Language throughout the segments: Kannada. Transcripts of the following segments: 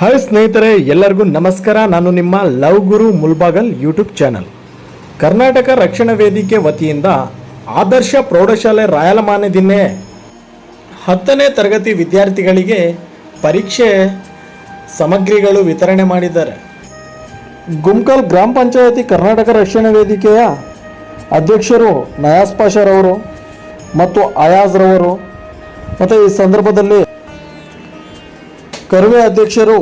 ಹಾಯ್ ಸ್ನೇಹಿತರೆ, ಎಲ್ಲರಿಗೂ ನಮಸ್ಕಾರ. ನಾನು ನಿಮ್ಮ love guru Mulbagal YouTube channel. Karnataka Rakshana Vedike ವತಿಯಿಂದ ಆದರ್ಶ ಪ್ರೌಢಶಾಲೆ ರಾಯಲಮಾನೆ ಹತ್ತನೇ ತರಗತಿ ವಿದ್ಯಾರ್ಥಿಗಳಿಗೆ ಪರೀಕ್ಷೆ ಸಾಮಗ್ರಿಗಳು ವಿತರಣೆ ಮಾಡಿದ್ದಾರೆ. ಗುಮ್ಕಲ್ ಗ್ರಾಮ ಪಂಚಾಯತಿ ಕರ್ನಾಟಕ ರಕ್ಷಣಾ ವೇದಿಕೆಯ ಅಧ್ಯಕ್ಷರು ನಯಾಸ್ ಪಾಷರವರು ಮತ್ತು ಅಯಾಜ್ರವರು ಮತ್ತು ಈ ಸಂದರ್ಭದಲ್ಲಿ ಕರ್ವೆ ಅಧ್ಯಕ್ಷರು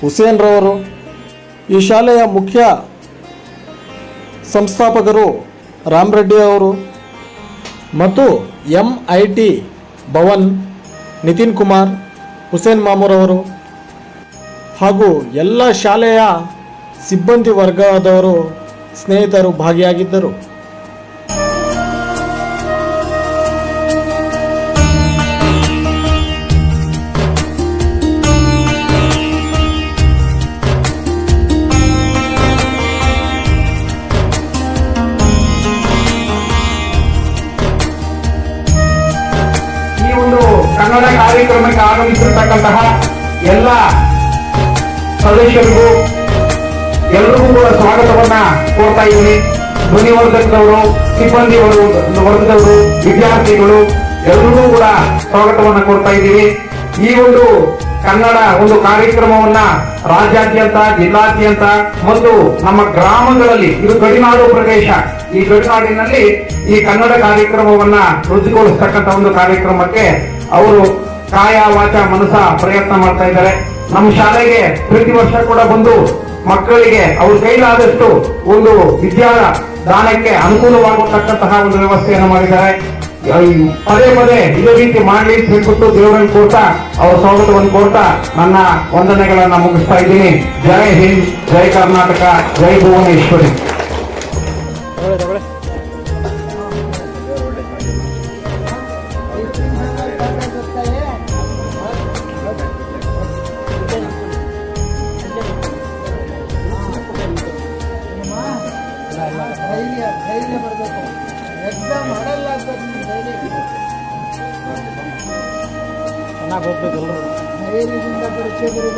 ಹುಸೇನ್ ರವರು ಈ ಶಾಲೆಯ ಮುಖ್ಯ ಸಂಸ್ಥಾಪಕರು ರಾಮ್ ರೆಡ್ಡಿ ಅವರು ಮತ್ತು M I T Bhavan Nitin Kumar, Hussain ಮಾಮೂರವರು ಹಾಗೂ ಎಲ್ಲ ಶಾಲೆಯ ಸಿಬ್ಬಂದಿ ವರ್ಗದವರು ಸ್ನೇಹಿತರು ಭಾಗಿಯಾಗಿದ್ದರು. ಕಾರ್ಯಕ್ರಮಕ್ಕೆ ಆಗಮಿಸಿರ್ತಕ್ಕಂತಹ ಎಲ್ಲ ಸದಸ್ಯರಿಗೂ ಎಲ್ರಿಗೂ ಕೂಡ ಸ್ವಾಗತವನ್ನ ಕೋರ್ತಾ ಇದ್ದೀನಿ. ಧ್ವನಿವರ್ಧಕದವರು ಸಿಬ್ಬಂದಿ ವರ್ಗ- ವರ್ಗದವರು ವಿದ್ಯಾರ್ಥಿಗಳು, ಎಲ್ರಿಗೂ ಕೂಡ ಸ್ವಾಗತವನ್ನ ಕೊಡ್ತಾ ಇದ್ದೀವಿ ಈ ಒಂದು ಕನ್ನಡ ಒಂದು ಕಾರ್ಯಕ್ರಮವನ್ನ ರಾಜ್ಯಾದ್ಯಂತ, ಜಿಲ್ಲಾದ್ಯಂತ ಮತ್ತು ನಮ್ಮ ಗ್ರಾಮಗಳಲ್ಲಿ, ಇದು ಗಡಿನಾಡು ಪ್ರದೇಶ, ಈ ಗಡಿನಾಡಿನಲ್ಲಿ ಈ ಕನ್ನಡ ಕಾರ್ಯಕ್ರಮವನ್ನ ರುಚಿಗೊಳಿಸ್ತಕ್ಕಂಥ ಒಂದು ಕಾರ್ಯಕ್ರಮಕ್ಕೆ ಅವರು ಕಾಯ ವಾಚ ಮನಸ ಪ್ರಯತ್ನ ಮಾಡ್ತಾ ಇದ್ದಾರೆ. ನಮ್ಮ ಶಾಲೆಗೆ ಪ್ರತಿ ವರ್ಷ ಕೂಡ ಬಂದು ಮಕ್ಕಳಿಗೆ ಅವ್ರ ಕೈಲಾದಷ್ಟು ಒಂದು ವಿದ್ಯಾ ದಾನಕ್ಕೆ ಅನುಕೂಲವಾಗತಕ್ಕಂತಹ ಒಂದು ವ್ಯವಸ್ಥೆಯನ್ನು ಮಾಡಿದ್ದಾರೆ. ಪದೇ ಪದೇ ಇದೇ ರೀತಿ ಮಾಡಲಿ ಹೇಳ್ಬಿಟ್ಟು ದೇವರನ್ನು ಕೊಡ್ತಾ ಅವ್ರ ಸ್ವಾಗತವನ್ನು ಕೊಡ್ತಾ ನನ್ನ ವಂದನೆಗಳನ್ನ ಮುಗಿಸ್ತಾ ಇದ್ದೀನಿ. ಜೈ ಹಿಂದ್, ಜೈ ಕರ್ನಾಟಕ, ಜೈ ಭುವನೇಶ್ವರಿ.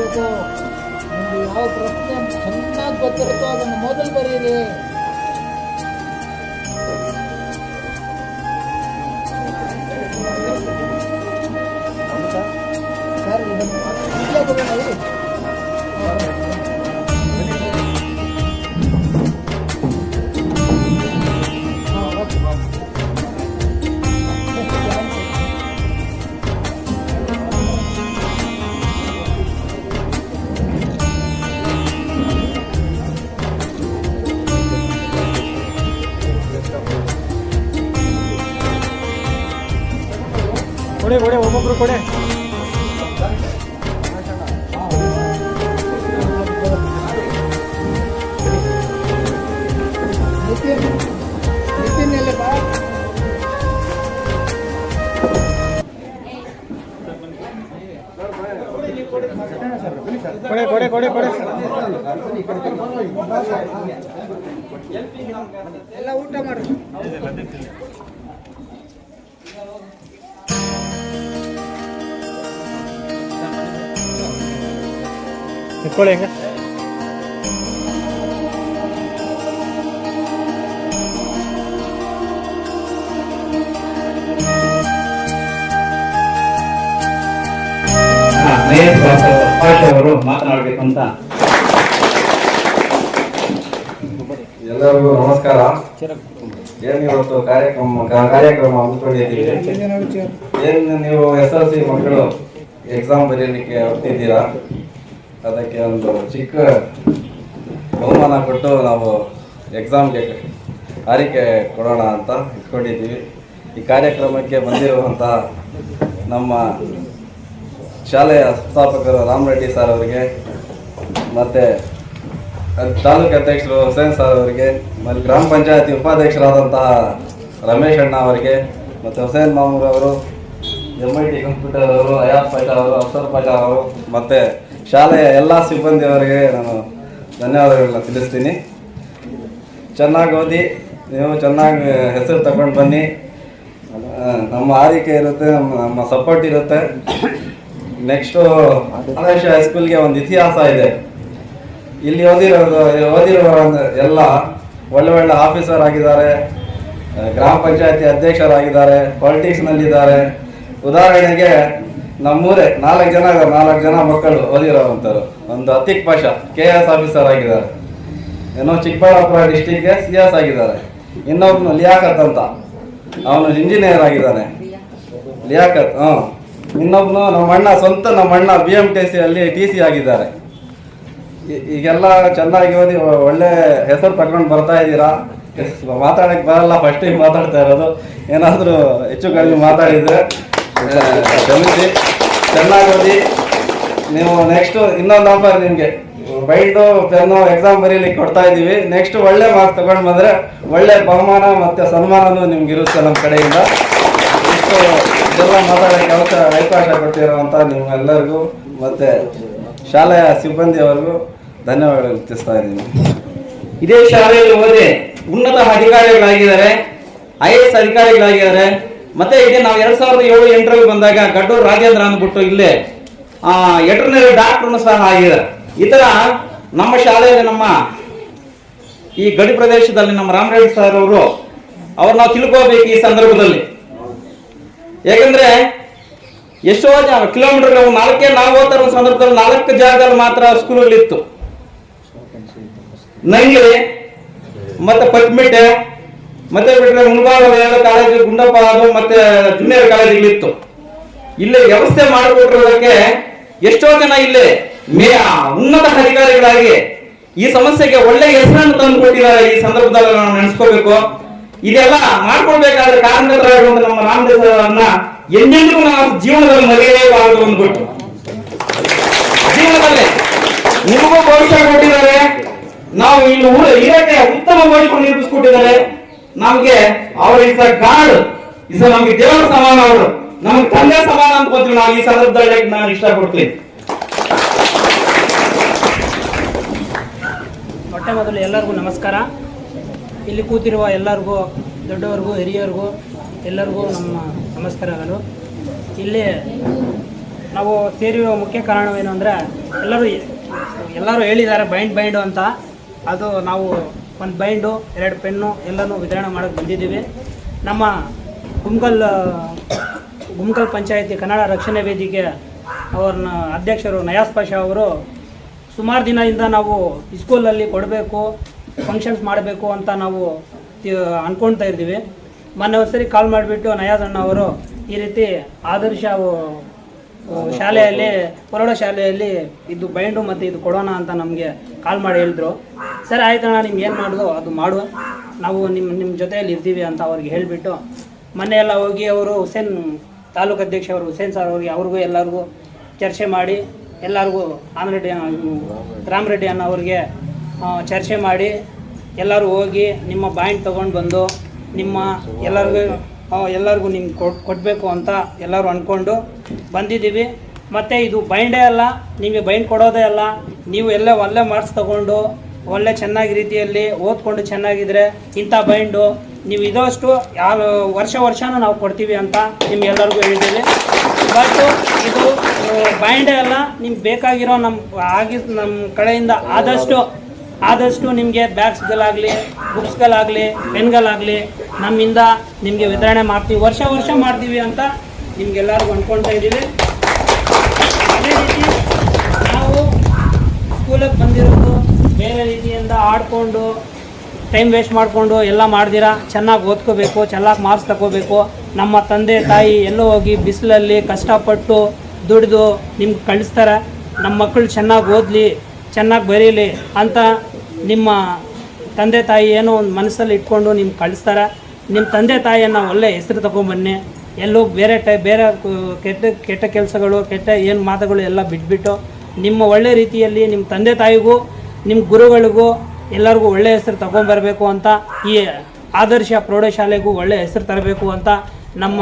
ಬರೀಬೇಕು ನಿಮ್ಗೆ ಯಾವ ಪ್ರಶ್ನೆ ಚೆನ್ನಾಗಿ ಗೊತ್ತಿರುತ್ತೋ ಅದನ್ನು ಮೊದಲು ಬರೀರಿ. ಸರ್ ಇದನ್ನು ಕೊಡೆ ಕೊಡೆ ಒಬ್ಬೊಬ್ರು ಕೊಡೆ. ಕೊಡೆ ಕೊಡೆ ಕೊಡೆ ಕೊಡೆ. ಎಲ್ಲ ಊಟ ಮಾಡ್ರಿ ನಿಂತ್ಕೊಳ್ಳಿ ಹೆಂಗ. ಅವರು ಮಾತನಾಡಬೇಕು ಅಂತ. ಎಲ್ಲರಿಗೂ ನಮಸ್ಕಾರ. ಏನ್ ಇವತ್ತು ಕಾರ್ಯಕ್ರಮ ಕಾರ್ಯಕ್ರಮ ಹಮ್ಮಿಕೊಂಡಿದ್ದೀವಿ ಏನ್ ನೀವು ಎಸ್ ಎಲ್ ಸಿ ಮಕ್ಕಳು ಎಕ್ಸಾಮ್ ಬರೀಲಿಕ್ಕೆ ಹೊರ್ತಿದ್ದೀರಾ ಅದಕ್ಕೆ ಒಂದು ಚಿಕ್ಕ ಬಹುಮಾನ ಕೊಟ್ಟು ನಾವು ಎಕ್ಸಾಮ್ಗೆ ಆರಿಕೆ ಕೊಡೋಣ ಅಂತ ಇಟ್ಕೊಂಡಿದ್ದೀವಿ. ಈ ಕಾರ್ಯಕ್ರಮಕ್ಕೆ ಬಂದಿರುವಂಥ ನಮ್ಮ ಶಾಲೆಯ ಸ್ಥಾಪಕರು ರಾಮ್ ರೆಡ್ಡಿ ಸರ್ ಅವರಿಗೆ, ಮತ್ತೆ ತಾಲೂಕು ಅಧ್ಯಕ್ಷರು ಹುಸೇನ್ ಸರ್ ಅವರಿಗೆ, ಮತ್ತು ಗ್ರಾಮ ಪಂಚಾಯತಿ ಉಪಾಧ್ಯಕ್ಷರಾದಂತಹ ರಮೇಶ್ ಅಣ್ಣ ಅವರಿಗೆ, ಮತ್ತು ಹುಸೇನ್ ಮಾಮೂರ್ ಅವರು ಎಂ ಐ ಟಿ ಕಂಪ್ಯೂಟರ್ ಅವರು ಅಯಾಬ್ ಪಾಷಾ ಅವರು, ಅಫ್ಸರ್ ಪಾಷಾ ಅವರು, ಮತ್ತು ಶಾಲೆಯ ಎಲ್ಲ ಸಿಬ್ಬಂದಿಯವರಿಗೆ ನಾನು ಧನ್ಯವಾದಗಳನ್ನ ತಿಳಿಸ್ತೀನಿ. ಚೆನ್ನಾಗಿ ಓದಿ ನೀವು ಚೆನ್ನಾಗಿ ಹೆಸರು ತಗೊಂಡು ಬನ್ನಿ. ನಮ್ಮ ಆರೈಕೆ ಇರುತ್ತೆ, ನಮ್ಮ ನಮ್ಮ ಸಪೋರ್ಟ್ ಇರುತ್ತೆ. ನೆಕ್ಸ್ಟು ಆದರ್ಶ ಹೈಸ್ಕೂಲ್ಗೆ ಒಂದು ಇತಿಹಾಸ ಇದೆ. ಇಲ್ಲಿ ಓದಿರೋದು ಅಂದ್ರೆ ಎಲ್ಲ ಒಳ್ಳೆ ಒಳ್ಳೆ ಆಫೀಸರ್ ಆಗಿದ್ದಾರೆ ಗ್ರಾಮ ಪಂಚಾಯತಿ ಅಧ್ಯಕ್ಷರಾಗಿದ್ದಾರೆ ಪಾಲಿಟಿಕ್ಸ್ನಲ್ಲಿದ್ದಾರೆ ಉದಾಹರಣೆಗೆ ನಮ್ಮೂರೇ, ನಾಲ್ಕು ಜನ ನಾಲ್ಕು ಜನ ಮಕ್ಕಳು ಓದಿರೋವಂಥವ್ರು ಒಂದು Atiq Pasha, K S officer ಆಗಿದ್ದಾರೆ. ಏನೋ ಚಿಕ್ಕಬಳ್ಳಾಪುರ ಡಿಸ್ಟಿಕ್ಗೆ ಸಿ ಎಸ್ ಆಗಿದ್ದಾರೆ. ಇನ್ನೊಬ್ನು ಲಿಯಾಕತ್ ಅಂತ. ಅವನು ಇಂಜಿನಿಯರ್ ಆಗಿದ್ದಾನೆ. ಲಿಯಾಕತ್ ಹಾಂ ಇನ್ನೊಬ್ನು ನಮ್ಮ ಅಣ್ಣ, ಸ್ವಂತ ನಮ್ಮ ಅಣ್ಣ ಬಿ ಎಂ ಟಿ ಸಿ ಅಲ್ಲಿ ಟಿ ಸಿ ಆಗಿದ್ದಾರೆ. ಈಗೆಲ್ಲ ಚೆನ್ನಾಗಿ ಓದಿ ಒಳ್ಳೆ ಹೆಸರು ತಗೊಂಡು ಬರ್ತಾ ಇದ್ದೀರಾ? ಮಾತಾಡಕ್ಕೆ ಮಾತಾಡಕ್ ಬರಲ್ಲ ಫಸ್ಟ್ ಟೈಮ್ ಮಾತಾಡ್ತಾ ಇರೋದು. ಏನಾದರೂ ಹೆಚ್ಚು ಕಡಿಮೆ ಮಾತಾಡಿದ್ರೆ ಕ್ಷಮಿಸಿ ಚೆನ್ನಾಗಿ ಓದಿ. ನೀವು ನೆಕ್ಸ್ಟ್ ಇನ್ನೊಂದು ಆಫರ್ ನಿಮಗೆ. ಬೈಂಡು ಪೆನ್ನು ಎಕ್ಸಾಮ್ ಬರೀಲಿಕ್ಕೆ ಕೊಡ್ತಾ ಇದ್ದೀವಿ. ನೆಕ್ಸ್ಟ್ ಒಳ್ಳೆ ಮಾರ್ಕ್ಸ್ ತಗೊಂಡು ಬಂದರೆ ಒಳ್ಳೆ ಬಹುಮಾನ ಮತ್ತೆ ಸನ್ಮಾನನೂ ನಿಮ್ಗೆ ಇರುತ್ತೆ ನಮ್ಮ ಕಡೆಯಿಂದ. ಇಷ್ಟು ಇದೆಲ್ಲ ಮಾತಾಡೋಕ್ಕೆ ಅವಕಾಶ ಅವಕಾಶ ಕೊಟ್ಟಿರುವಂಥ ನಿಮ್ಮೆಲ್ಲರಿಗೂ ಮತ್ತೆ ಶಾಲೆಯ ಸಿಬ್ಬಂದಿಯವರಿಗೂ ಧನ್ಯವಾದಗಳು ತಿಳಿಸ್ತಾ ಇದ್ದೀನಿ. ಇದೇ ಶಾಲೆಯಲ್ಲಿ ಓದಿ ಉನ್ನತ ಅಧಿಕಾರಿಗಳಾಗಿದ್ದಾರೆ, ಐ ಎಸ್ ಅಧಿಕಾರಿಗಳಾಗಿದ್ದಾರೆ. ಮತ್ತೆ ಇದೇ ನಾವು ಎರಡ್ ಸಾವಿರದ ಏಳು ಎಂಟರಲ್ಲಿ ಬಂದಾಗ ಗಡ್ಡೂರು ರಾಜೇಂದ್ರ ಅಂದ್ಬಿಟ್ಟು ಇಲ್ಲೇ ಎಟರ್ನರಿ ಡಾಕ್ಟರ್ನು ಸಹ ಆಗಿದ್ದಾರೆ. ಈ ತರ ನಮ್ಮ ಶಾಲೆಯಲ್ಲಿ ನಮ್ಮ ಈ ಗಡಿ ಪ್ರದೇಶದಲ್ಲಿ ನಮ್ಮ ರಾಮರೆಡ್ಡಿ ಸರ್ ಅವರು ಅವ್ರು ನಾವು ತಿಳ್ಕೋಬೇಕು ಈ ಸಂದರ್ಭದಲ್ಲಿ. ಯಾಕಂದ್ರೆ ಎಷ್ಟೋ ಜನ ಕಿಲೋಮೀಟರ್ ನಾವು ನಾಲ್ಕೇ ನಾವು ಓದ್ತಾರ ಸಂದರ್ಭದಲ್ಲಿ ನಾಲ್ಕು ಜಾಗದಲ್ಲಿ ಮಾತ್ರ ಸ್ಕೂಲ್ಗಳಿತ್ತು ನಂಗೆ ಮತ್ತೆ ಪಚ್ಮಿಟ್ಟೆ ಮತ್ತೆ ಬಿಟ್ಟರೆ ಮುಂಭಾಗದ ಎರಡು ಕಾಲೇಜು ಗುಂಡಪ್ಪ ಅದು ಮತ್ತೆ ಜೂನಿಯರ್ ಕಾಲೇಜುಗಳಿತ್ತು. ಇಲ್ಲಿ ವ್ಯವಸ್ಥೆ ಮಾಡಿಕೊಟ್ಟಿರೋದಕ್ಕೆ ಎಷ್ಟೋ ಜನ ಇಲ್ಲಿ ಮೇ ಉನ್ನತ ಅಧಿಕಾರಿಗಳಾಗಿ ಈ ಸಮಸ್ಯೆಗೆ ಒಳ್ಳೆ ಹೆಸರನ್ನು ತಂದು ಕೊಟ್ಟಿದ್ದಾರೆ ಈ ಸಂದರ್ಭದಲ್ಲಿ ನಾವು ನೆನೆಸ್ಕೋಬೇಕು. ಇದೆಲ್ಲ ಮಾಡ್ಕೊಳ್ಬೇಕಾದ್ರೆ ಕಾರಣರಾಗಿರುವಂತ ನಮ್ಮ ರಾಮದೇವ್ ಎಂದೆಂದಿಗೂ ನಾವು ಜೀವನದಲ್ಲಿ ಮರೆಯಲೇಬಾರದು ಅಂದ್ಬಿಟ್ಟು. ಜೀವನದಲ್ಲಿ. ನಿಮಗೂ ಭವಿಷ್ಯ ಕೊಟ್ಟಿದ್ದಾರೆ. ನಾವು ಇಲ್ಲಿ ಊರ ಇರಕ್ಕೆ ಉತ್ತಮ ನಿರ್ಮಿಸ್ಕೊಟ್ಟಿದ್ದಾರೆ ನಮ್ಗೆ ಅವ್ರ ಇಸ್ ಗಾಡ್. ಇಸ್ ನಮ್ಗೆ ದೇವರ ಸಮಾನ ಅವರು. ನಮ್ಗೆ ತಂದೆ ಸಮಾನ ಅನ್ಕೋತೀವಿ ನಾವು ಈ ಸಂದರ್ಭದಲ್ಲಿ ನಾನು ಇಷ್ಟಪಡ್ತೀನಿ. ಮೊಟ್ಟ ಮೊದಲು ಎಲ್ಲರಿಗೂ ನಮಸ್ಕಾರ. ಇಲ್ಲಿ ಕೂತಿರುವ ಎಲ್ಲರಿಗೂ, ದೊಡ್ಡವರಿಗೂ, ಹಿರಿಯರಿಗೂ, ಎಲ್ಲರಿಗೂ ನಮ್ಮ ನಮಸ್ಕಾರಗಳು. ಇಲ್ಲಿ ನಾವು ಸೇರಿರುವ ಮುಖ್ಯ ಕಾರಣವೇನು ಅಂದರೆ ಎಲ್ಲರೂ ಎಲ್ಲರೂ ಹೇಳಿದ್ದಾರೆ ಬೈಂಡ್ ಬೈಂಡು ಅಂತ. ಅದು ನಾವು ಒಂದು ಬೈಂಡು, ಎರಡು ಪೆನ್ನು ಎಲ್ಲನೂ ವಿತರಣೆ ಮಾಡೋಕ್ಕೆ ಬಂದಿದ್ದೀವಿ. ನಮ್ಮ ಗುಮ್ಕಲ್ ಗುಮ್ಕಲ್ ಪಂಚಾಯತಿ ಕನ್ನಡ ರಕ್ಷಣೆ ವೇದಿಕೆ ಅವ್ರನ್ನ ಅಧ್ಯಕ್ಷರು ನಯಾಸ್ ಪಾಷಾ ಅವರು, ಸುಮಾರು ದಿನದಿಂದ ನಾವು ಇಸ್ಕೂಲಲ್ಲಿ ಕೊಡಬೇಕು ಫಂಕ್ಷನ್ಸ್ ಮಾಡಬೇಕು ಅಂತ ನಾವು ಅಂದ್ಕೊಳ್ತಾ ಇದ್ದೀವಿ. ಮೊನ್ನೆ ಒಂದ್ಸರಿ ಕಾಲ್ ಮಾಡಿಬಿಟ್ಟು ನಯಾಸ್ ಅಣ್ಣ ಅವರು ಈ ರೀತಿ ಆದರ್ಶ ಶಾಲೆಯಲ್ಲಿ ಪ್ರೌಢ ಶಾಲೆಯಲ್ಲಿ ಇದು ಬೈಂಡು ಮತ್ತು ಇದು ಕೊಡೋಣ ಅಂತ ನಮಗೆ ಕಾಲ್ ಮಾಡಿ ಹೇಳಿದ್ರು. ಸರಿ, ಆಯ್ತಣ್ಣ, ನಿಮ್ಗೆ ಏನು ಮಾಡೋದು? ಅದು ಮಾಡು. ನಾವು ನಿಮ್ಮ ನಿಮ್ಮ ಜೊತೆಯಲ್ಲಿ ಇರ್ತೀವಿ ಅಂತ ಅವ್ರಿಗೆ ಹೇಳಿಬಿಟ್ಟು ಮೊನ್ನೆ ಎಲ್ಲ ಹೋಗಿ ಅವರು ಹುಸೇನ್ ತಾಲೂಕು ಅಧ್ಯಕ್ಷ ಅವರು ಹುಸೇನ್ ಸರ್ ಅವ್ರಿಗೆ ಅವ್ರಿಗೂ ಎಲ್ಲರಿಗೂ ಚರ್ಚೆ ಮಾಡಿ ಎಲ್ಲರಿಗೂ ಆನರೆಡ್ಡಿ ರಾಮರೆಡ್ಡಿ ಅಣ್ಣ ಅವ್ರಿಗೆ ಚರ್ಚೆ ಮಾಡಿ ಎಲ್ಲರೂ ಹೋಗಿ ನಿಮ್ಮ ಬಾಯಿಂಡ್ ತೊಗೊಂಡು ಬಂದು ನಿಮ್ಮ ಎಲ್ಲರಿಗೂ ಎಲ್ಲರಿಗೂ ನಿಮ್ಗೆ ಕೊಡಬೇಕು ಅಂತ ಎಲ್ಲರೂ ಅಂದ್ಕೊಂಡು ಬಂದಿದ್ದೀವಿ. ಮತ್ತು ಇದು ಬೈಂಡೇ ಅಲ್ಲ, ನಿಮಗೆ ಬೈಂಡ್ ಕೊಡೋದೇ ಅಲ್ಲ. ನೀವು ಎಲ್ಲ ಒಳ್ಳೆ ಮಾರ್ಕ್ಸ್ ತಗೊಂಡು, ಒಳ್ಳೆ ಚೆನ್ನಾಗಿ ರೀತಿಯಲ್ಲಿ ಓದ್ಕೊಂಡು ಚೆನ್ನಾಗಿದ್ರೆ ಇಂಥ ಬೈಂಡು ನೀವು ಇದಷ್ಟು ಯಾವ ವರ್ಷ ವರ್ಷನೂ ನಾವು ಕೊಡ್ತೀವಿ ಅಂತ ನಿಮ್ಗೆಲ್ಲರಿಗೂ ಹೇಳಿದ್ದೀವಿ ಬಟ್ ಇದು ಬೈಂಡೇ ಅಲ್ಲ, ನಿಮ್ಗೆ ಬೇಕಾಗಿರೋ ನಮ್ಮ ಆಗಿ ನಮ್ಮ ಕಡೆಯಿಂದ ಆದಷ್ಟು ಆದಷ್ಟು ನಿಮಗೆ ಬ್ಯಾಗ್ಸ್ಗಳಾಗಲಿ ಬುಕ್ಸ್ಗಳಾಗಲಿ ಪೆನ್ಗಳಾಗಲಿ ನಮ್ಮಿಂದ ನಿಮಗೆ ವಿತರಣೆ ಮಾಡ್ತೀವಿ. ವರ್ಷ ವರ್ಷ ಮಾಡ್ತೀವಿ ಅಂತ ನಿಮ್ಗೆಲ್ಲರಿಗೂ ಅಂದ್ಕೊಳ್ತಾ ಇದ್ದೀವಿ. ಅದೇ ರೀತಿ ಸ್ಕೂಲಿಗೆ ಬಂದಿರೋದು ಬೇರೆ ರೀತಿಯಿಂದ ಆಡಿಕೊಂಡು ಟೈಮ್ ವೇಸ್ಟ್ ಮಾಡಿಕೊಂಡು ಎಲ್ಲ ಮಾಡ್ದಿರಾ? ಚೆನ್ನಾಗಿ ಓದ್ಕೋಬೇಕು, ಚೆನ್ನಾಗಿ ಮಾರ್ಕ್ಸ್ ತಗೋಬೇಕು ನಮ್ಮ ತಂದೆ, ತಾಯಿ ಎಲ್ಲೋ ಹೋಗಿ ಬಿಸಿಲಲ್ಲಿ ಕಷ್ಟಪಟ್ಟು ದುಡಿದು ನಿಮ್ಗೆ ಕಳಿಸ್ತಾರೆ. ನಮ್ಮ ಮಕ್ಕಳು ಚೆನ್ನಾಗಿ ಓದಲಿ, ಚೆನ್ನಾಗಿ ಬರೀಲಿ ಅಂತ ನಿಮ್ಮ ತಂದೆ, ತಾಯಿ ಏನೋ ಒಂದು ಮನಸ್ಸಲ್ಲಿ ಇಟ್ಕೊಂಡು ನಿಮ್ಗೆ ಕಳಿಸ್ತಾರೆ. ನಿಮ್ಮ ತಂದೆ, ತಾಯಿಯನ್ನು ಒಳ್ಳೆ ಹೆಸರು ತಗೊಂಬನ್ನಿ. ಎಲ್ಲೋ ಬೇರೆ ಟೈ, ಬೇರೆ ಕೆಟ್ಟ ಕೆಟ್ಟ ಕೆಲಸಗಳು, ಕೆಟ್ಟ ಏನು ಮಾತುಗಳು ಎಲ್ಲ ಬಿಟ್ಬಿಟ್ಟು ನಿಮ್ಮ ಒಳ್ಳೆ ರೀತಿಯಲ್ಲಿ ನಿಮ್ಮ ತಂದೆ ತಾಯಿಗೂ, ನಿಮ್ಮ ಗುರುಗಳಿಗೂ ಎಲ್ಲರಿಗೂ ಒಳ್ಳೆ ಹೆಸರು ತಗೊಂಡ್ಬರಬೇಕು ಅಂತ ಈ ಆದರ್ಶ ಪ್ರೌಢಶಾಲೆಗೂ ಒಳ್ಳೆ ಹೆಸರು ತರಬೇಕು ಅಂತ ನಮ್ಮ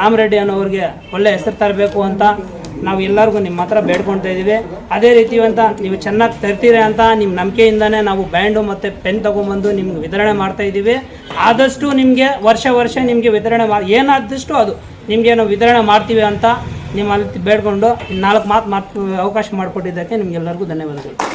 ರಾಮರೆಡ್ಡಿ ಅನ್ನೋರಿಗೆ ಒಳ್ಳೆ ಹೆಸರು ತರಬೇಕು ಅಂತ ನಾವು ಎಲ್ಲರಿಗೂ ನಿಮ್ಮ ಹತ್ರ ಬೇಡ್ಕೊಳ್ತಾ ಇದ್ದೀವಿ. ಅದೇ ರೀತಿ ಅಂತ ನೀವು ಚೆನ್ನಾಗಿ ತರ್ತೀರಿ ಅಂತ ನಿಮ್ಮ ನಂಬಿಕೆಯಿಂದನೇ ನಾವು ಬ್ಯಾಂಡು ಮತ್ತು ಪೆನ್ ತೊಗೊಂಬಂದು ನಿಮ್ಗೆ ವಿತರಣೆ ಮಾಡ್ತಾ ಇದ್ದೀವಿ. ಆದಷ್ಟು ನಿಮಗೆ ವರ್ಷ ವರ್ಷ ನಿಮಗೆ ವಿತರಣೆ ಮಾಡಿ ಏನಾದಷ್ಟು ಅದು ನಿಮಗೆ ನಾವು ವಿತರಣೆ ಮಾಡ್ತೀವಿ ಅಂತ ನಿಮ್ಮಲ್ಲಿ ಬೇಡ್ಕೊಂಡು ನಾಲ್ಕು ಮಾತು ಮಾತು ಅವಕಾಶ ಮಾಡಿಕೊಟ್ಟಿದ್ದಕ್ಕೆ ನಿಮಗೆಲ್ಲರಿಗೂ ಧನ್ಯವಾದಗಳು.